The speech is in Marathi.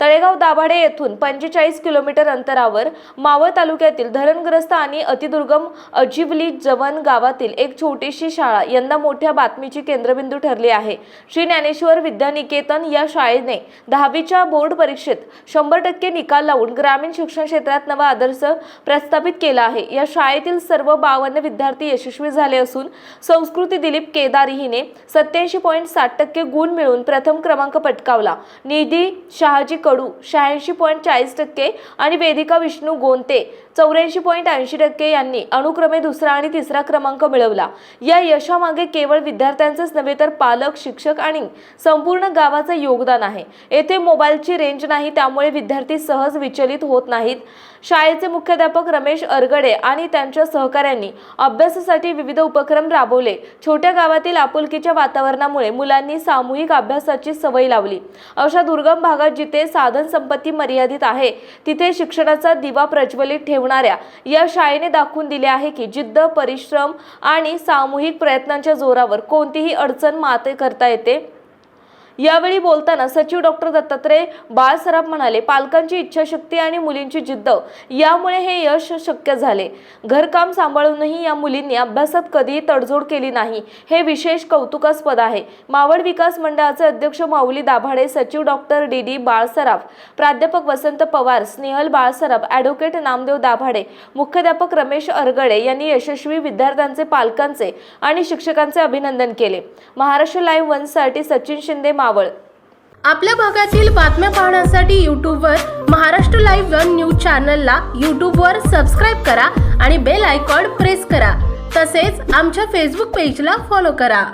तळेगाव दाभाडे येथून पंचेचाळीस किलोमीटर अंतरावर मावळ तालुक्यातील धरणग्रस्त आणि अतिदुर्गम अजिवली जवन गावातील एक छोटीशी शाळा यंदा मोठ्या बातमीची केंद्रबिंदू ठरली आहे. श्री ज्ञानेश्वर विद्यानिकेतन या शाळेने दहावीच्या बोर्ड परीक्षेत शंभर टक्के निकाल लावून ग्रामीण शिक्षण क्षेत्रात नवा आदर्श प्रस्थापित केला आहे. या शाळेतील सर्व बावन्न विद्यार्थी यशस्वी झाले असून संस्कृती दिलीप केदारी हिने सत्याऐंशी पॉईंट साठ टक्के गुण मिळवून प्रथम क्रमांक पटकावला. निधी शहाजी कडू शहाऐंशी पॉईंट चाळीस टक्के आणि वेदिका विष्णू गोंते चौऱ्याऐंशी पॉईंट ऐंशी टक्के यांनी अनुक्रमे दुसरा आणि तिसरा क्रमांक मिळवला. या यशामागे केवळ विद्यार्थ्यांचेच नव्हे तर पालक शिक्षक आणि संपूर्ण गावाचं योगदान आहे. येथे मोबाईलची रेंज नाही त्यामुळे विद्यार्थी सहज विचलित होत नाहीत. शाळेचे मुख्याध्यापक रमेश अरगडे आणि त्यांच्या सहकाऱ्यांनी अभ्यासासाठी विविध उपक्रम राबवले. छोट्या गावातील आपुलकीच्या वातावरणामुळे मुलांनी सामूहिक अभ्यासाची सवय लावली. अशा दुर्गम भागात जिथे साधन संपत्ती मर्यादित आहे तिथे शिक्षणाचा दिवा प्रज्वलित ठेवणाऱ्या या शाळेने दाखवून दिले आहे की जिद्द परिश्रम आणि सामूहिक प्रयत्नांच्या जोरावर कोणतीही अडचण माते करता येते. यावेळी बोलताना सचिव डॉक्टर दत्तात्रय बाळसराफ म्हणाले पालकांची इच्छाशक्ती आणि मुलींची जिद्द यामुळे हे यश शक्य झाले. घरकाम सांभाळूनही या मुलींनी अभ्यासात कधीही तडजोड केली नाही हे विशेष कौतुकास्पद आहे. मावळ विकास मंडळाचे अध्यक्ष माऊली दाभाडे सचिव डॉक्टर डी. डी. बाळसराफ प्राध्यापक वसंत पवार स्नेहल बाळसराफ ॲडव्होकेट नामदेव दाभाडे मुख्याध्यापक रमेश अरगडे यांनी यशस्वी विद्यार्थ्यांचे पालकांचे आणि शिक्षकांचे अभिनंदन केले. महाराष्ट्र लाईव्ह वनसाठी सचिन शिंदे मावळ आपल्या भागातील बातम्या पाहण्यासाठी यूट्यूबवर महाराष्ट्र लाईव्ह वन न्यूज चॅनलला यूट्यूबवर सबस्क्राईब करा आणि बेल आयकॉन प्रेस करा. तसेच आमच्या फेसबुक पेजला फॉलो करा.